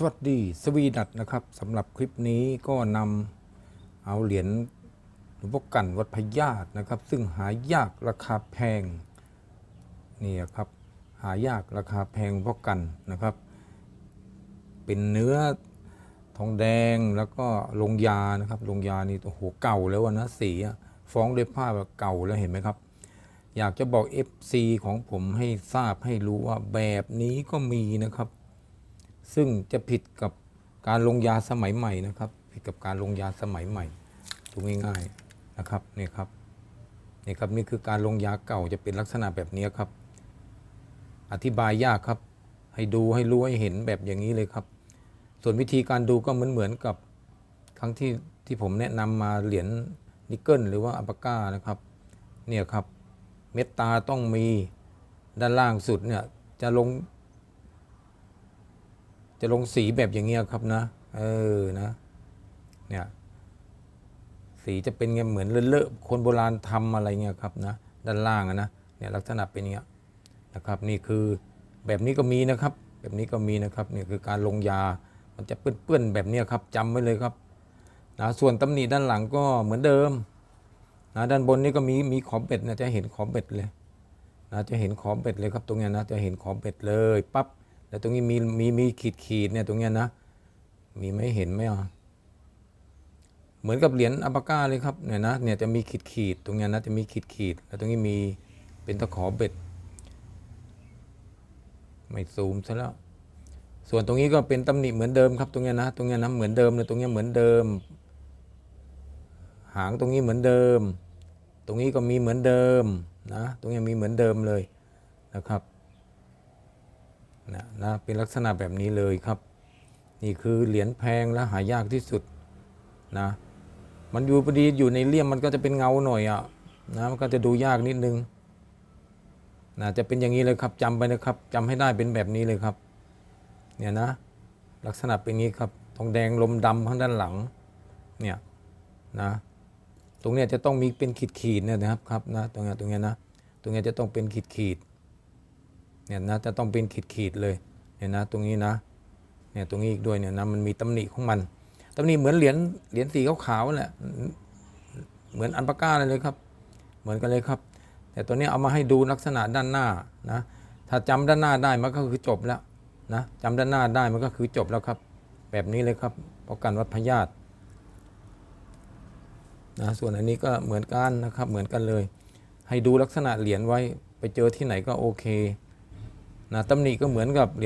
สวัสดีสวีดัตนะครับสำหรับคลิปนี้ก็นำเอาเหรียญหลวงพ่อกันวัดพญาตนะครับ ซึ่งหายากราคาแพงนี่ครับหายากราคาแพงวงพ่อกันนะครับ เป็นเนื้อทองแดงแล้วก็ลงยานะครับลงยานี่โอ้โหเก่าแล้วนะสีฟ้องด้วยผ้าเก่าแล้วเห็นไหมครับ อยากจะบอก FC ของผมให้ทราบให้รู้ว่าแบบนี้ก็มีนะครับ ซึ่งจะผิดกับการลงยาสมัยใหม่นะครับ ผิดกับการลงยาสมัยใหม่ดูง่ายๆนะครับนี่ครับนี่ครับนี่คือการลงยาเก่าจะเป็นลักษณะแบบนี้ครับ อธิบายยากครับ ให้ดูให้รู้ให้เห็นแบบอย่างนี้เลยครับ ส่วนวิธีการดูก็เหมือนเหมือนกับครั้งที่ที่ผมแนะนำมาเหรียญนิกเกิลหรือว่าอัปปาก้านะครับเนี่ยครับเม็ดตาต้องมีด้านล่างสุดเนี่ยจะลง จะลงสีแบบอย่างเงี้ยครับนะ เออนะ เนี่ย สีจะเป็นไงเหมือนเลอะๆคนโบราณทำอะไรเงี้ยครับนะ ด้านล่างนะเนี่ยลักษณะเป็นเงี้ยนะครับ นี่คือแบบนี้ก็มีนะครับ แบบนี้ก็มีนะครับนี่คือการลงยา มันจะเปื้อนๆแบบเนี้ยครับจำไว้เลยครับนะส่วนตำหนิด้านหลังก็เหมือนเดิมนะด้านบนนี่ก็มีมีขอบเบ็ดนะจะเห็นขอบเบ็ดเลยนะจะเห็นขอบเบ็ดเลยครับตรงเนี้ยนะจะเห็นขอบเบ็ดเลยปั๊บ แล้วตรงนี้มีมีมีขีดขีดเนี่ยตรงเนี้ยนะ มีไหม่เห็นไหมอะเหมือนกับเหรียญอัปก้าเลยครับเนี่ยนะเนี่ยจะมีขีดขีดตรงเนี้ยนะจะมีขีดขีดแล้วตรงนี้มีเป็นตะขอเบ็ด ไม่ซูมซะแล้ว ส่วนตรงนี้ก็เป็นตำหนิเหมือนเดิมครับตรงเนี้ยนะตรงเนี้ยนะเหมือนเดิมเลยตรงเนี้ยเหมือนเดิม หางตรงนี้เหมือนเดิม ตรงนี้ก็มีเหมือนเดิมนะ ตรงนี้มีเหมือนเดิมเลยนะครับ นะนะเป็นลักษณะแบบนี้เลยครับ นี่คือเหรียญแพงและหายากที่สุดนะมันอยู่พอดีอยู่ในเลี่ยมมันก็จะเป็นเงาหน่อยอะ่ะนะมันก็จะดูยากนิดนึงนะจะเป็นอย่างนี้เลยครับจำไปนะครับจำให้ได้เป็นแบบนี้เลยครับเนี่ยนะลักษณะเป็นงนี้ครับทองแดงลมดำข้างด้านหลังเนี่ยนะตรงเนี้ยจะต้องมีเป็นขีดขีดเนี่ยนะครับครับนะตรงเนี้ยตรงเนี้ยนะตรงเนี้ยจะต้องเป็นขีดขีด เนี่ยนะจะต้องเป็นขีดๆเลยเนี่ยนะตรงนี้นะเนี่ยตรงนี้อีกด้วยเนี่ยนะมันมีตำหนิของมันตำหนิเหมือนเหรียญเหรียญสีขาวๆแหละเหมือนอันปาก้าเลยครับ เหมือนกันเลยครับ แต่ตัวนี้เอามาให้ดูลักษณะด้านหน้านะถ้าจำด้านหน้าได้มันก็คือจบแล้วนะจำด้านหน้าได้มันก็คือจบแล้วครับ แบบนี้เลยครับเพราะการวัดพยาธินะส่วนอันนี้ก็เหมือนกันนะครับเหมือนกันเลย ให้ดูลักษณะเหรียญไว้ไปเจอที่ไหนก็โอเค นะตำหนิก็เหมือนกับ